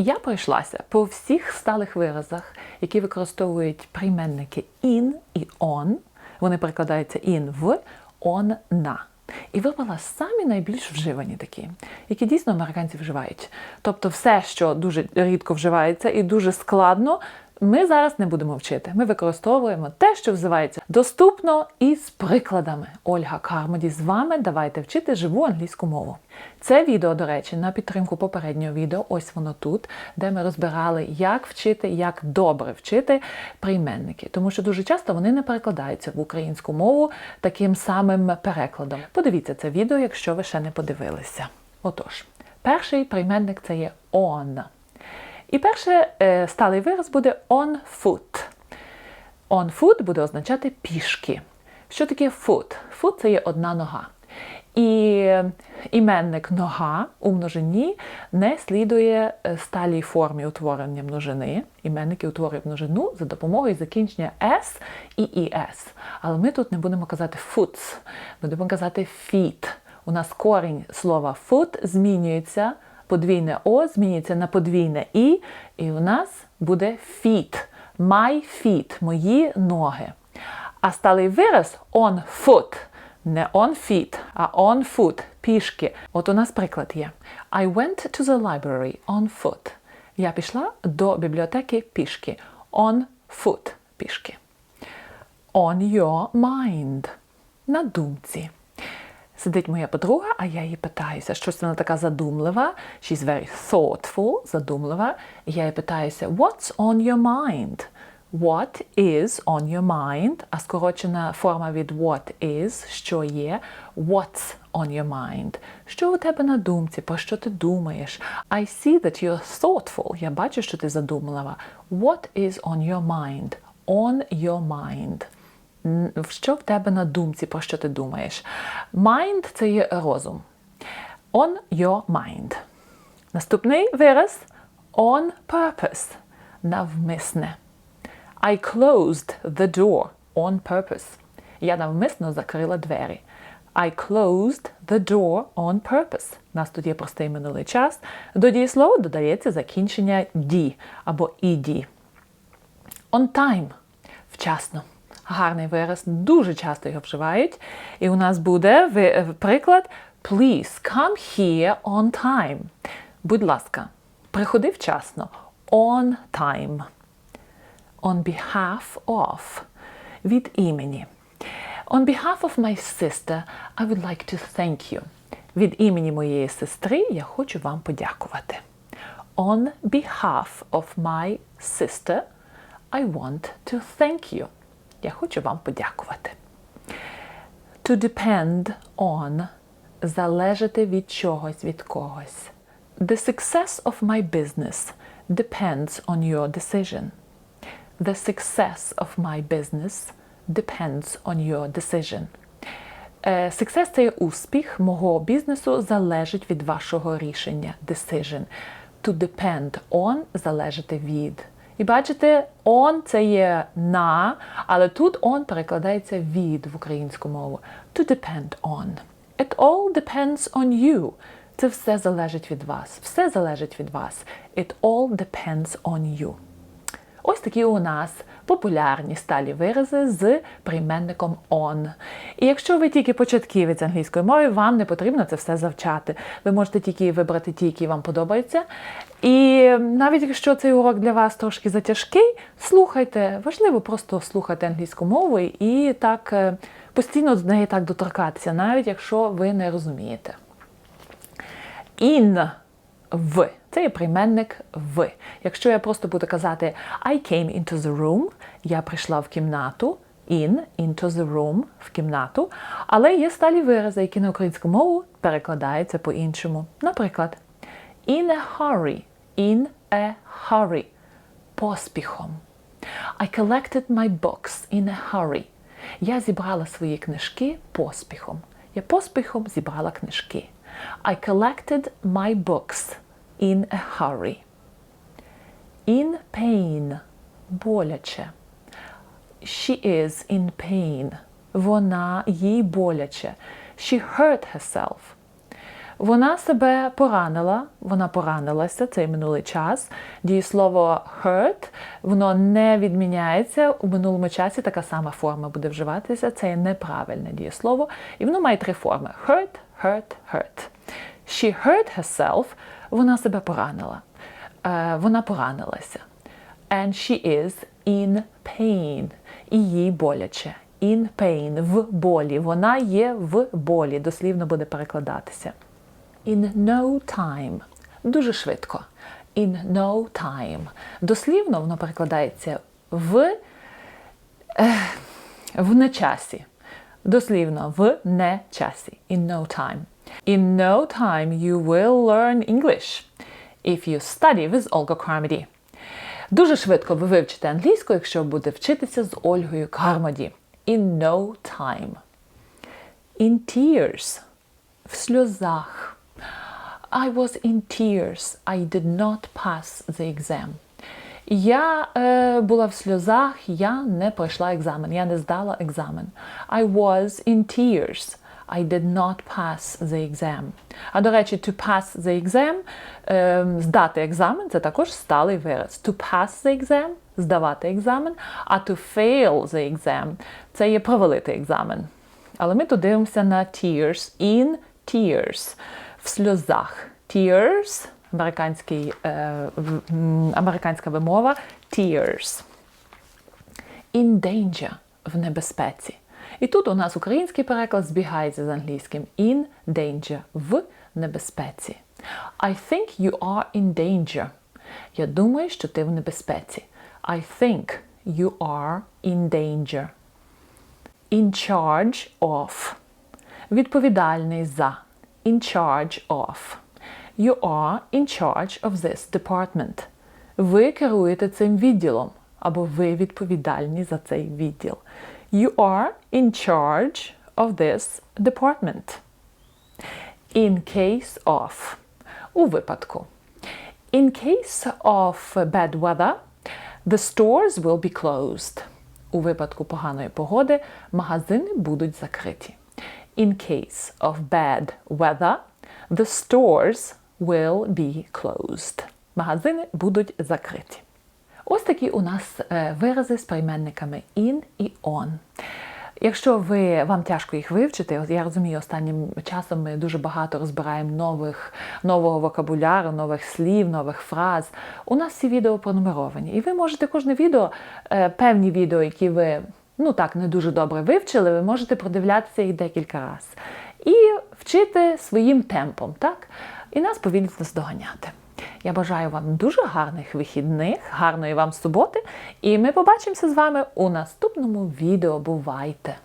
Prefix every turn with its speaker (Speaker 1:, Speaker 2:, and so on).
Speaker 1: Я пройшлася по всіх сталих виразах, які використовують прийменники in і on. Вони перекладаються in в, on на. І вибрала самі найбільш вживані такі, які дійсно американці вживають. Тобто все, що дуже рідко вживається і дуже складно, ми зараз не будемо вчити. Ми використовуємо те, що взивається доступно і з прикладами. Ольга Кармоді з вами. Давайте вчити живу англійську мову. Це відео, до речі, на підтримку попереднього відео, ось воно тут, де ми розбирали, як вчити, як добре вчити прийменники. Тому що дуже часто вони не перекладаються в українську мову таким самим перекладом. Подивіться це відео, якщо ви ще не подивилися. Отож, перший прийменник це є on. І перший е, сталий вираз буде on foot. On foot буде означати пішки. Що таке foot? Foot – це є одна нога. І іменник нога у множині не слідує е, сталій формі утворення множини. Іменники утворюють множину за допомогою закінчення s і es. Але ми тут не будемо казати foots, будемо казати feet. У нас корінь слова foot змінюється подвійне О змінюється на подвійне І, і у нас буде feet. My feet, мої ноги. А сталий вираз on foot. Не on feet, а on foot, пішки. От у нас приклад є. I went to the library on foot. Я пішла до бібліотеки пішки. On foot, пішки. On your mind. На думці. Сидить моя подруга, а я її питаюся, щось вона така задумлива. She's very thoughtful, задумлива. І я її питаюся, what's on your mind? What is on your mind? А скорочена форма від what is, що є, what's on your mind? Що у тебе на думці? Про що ти думаєш? I see that you're thoughtful. Я бачу, що ти задумлива. What is on your mind? On your mind. Що в тебе на думці, про що ти думаєш? Mind – це є розум. On your mind. Наступний вираз on purpose. Навмисне. I closed the door on purpose. Я навмисно закрила двері. I closed the door on purpose. У нас тут є простий минулий час. До дієслова додається закінчення D або ED. On time. Вчасно гарний вираз, дуже часто його вживають. І у нас буде приклад Please come here on time. Будь ласка, приходи вчасно. On time. On behalf of. Від імені. On behalf of my sister, I would like to thank you. Від імені моєї сестри я хочу вам подякувати. On behalf of my sister, I want to thank you. Я хочу вам подякувати. To depend on залежати від чогось, від когось. The success of my business depends on your decision. The success of my business depends on your decision. Success – це є успіх мого бізнесу залежить від вашого рішення. Decision. To depend on залежати від. І бачите, он це є на, але тут он перекладається від в українську мову. To depend on. It all depends on you. Це все залежить від вас. Все залежить від вас. It all depends on you. Ось такі у нас популярні сталі вирази з прийменником on. І якщо ви тільки початківець англійської мови, вам не потрібно це все завчати. Ви можете тільки вибрати ті, які вам подобаються. І навіть якщо цей урок для вас трошки затяжкий, слухайте. Важливо просто слухати англійську мову і так е, постійно з неї так доторкатися, навіть якщо ви не розумієте. In в. Це є прийменник в. Якщо я просто буду казати I came into the room, я прийшла в кімнату, in, into the room, в кімнату. Але є сталі вирази, які на українську мову перекладаються по-іншому. Наприклад, in a hurry, in a hurry. Поспіхом. I collected my books in a hurry. Я зібрала свої книжки поспіхом. Я поспіхом зібрала книжки. I collected my books in a hurry. In pain. Боляче. She is in pain. Вона їй боляче. She hurt herself. Вона себе поранила, вона поранилася, цей минулий час. Дієслово hurt, воно не відміняється. У минулому часі така сама форма буде вживатися. Це неправильне дієслово. І воно має три форми: hurt, hurt, hurt. She hurt herself, вона себе поранила. Е, вона поранилася. And she is in pain. І їй боляче. In pain, в болі. Вона є в болі. Дослівно буде перекладатися. In no time. Дуже швидко. In no time. Дослівно воно перекладається в, в нечасі. Дослівно в нечасі. In no time. In no time you will learn English if you study with Olga Carmody. Дуже швидко ви вивчите англійську, якщо будете вчитися з Ольгою Кармоді. In no time. In tears. В сльозах. I was in tears. I did not pass the exam. Я е, була в сльозах, я не пройшла екзамен, я не здала екзамен. I was in tears. I did not pass the exam. А до речі, to pass the exam, е, здати екзамен це також сталий вираз. To pass the exam здавати екзамен, а to fail the exam це є провалити екзамен. Але ми тут дивимося на tears, in tears, в сльозах. Tears, американський, е, американська вимова, tears. In danger, в небезпеці. І тут у нас український переклад збігається з англійським in danger, в небезпеці. I think you are in danger. Я думаю, що ти в небезпеці. I think you are in danger. In charge of. Відповідальний за. In charge of. You are in charge of this department. Ви керуєте цим відділом. Або ви відповідальні за цей відділ. You are in charge of this department. In case of. У випадку. In case of bad weather, the stores will be closed. У випадку поганої погоди магазини будуть закриті. In case of bad weather, the stores will be closed. Магазини будуть закриті. Ось такі у нас е, вирази з прийменниками in і on. Якщо ви вам тяжко їх вивчити, я розумію, останнім часом ми дуже багато розбираємо нових, нового вокабуляру, нових слів, нових фраз. У нас всі відео пронумеровані. І ви можете кожне відео, е, певні відео, які ви ну так не дуже добре вивчили, ви можете продивлятися їх декілька разів. І вчити своїм темпом, так? І нас повільно наздоганяти. Я бажаю вам дуже гарних вихідних, гарної вам суботи, і ми побачимося з вами у наступному відео. Бувайте!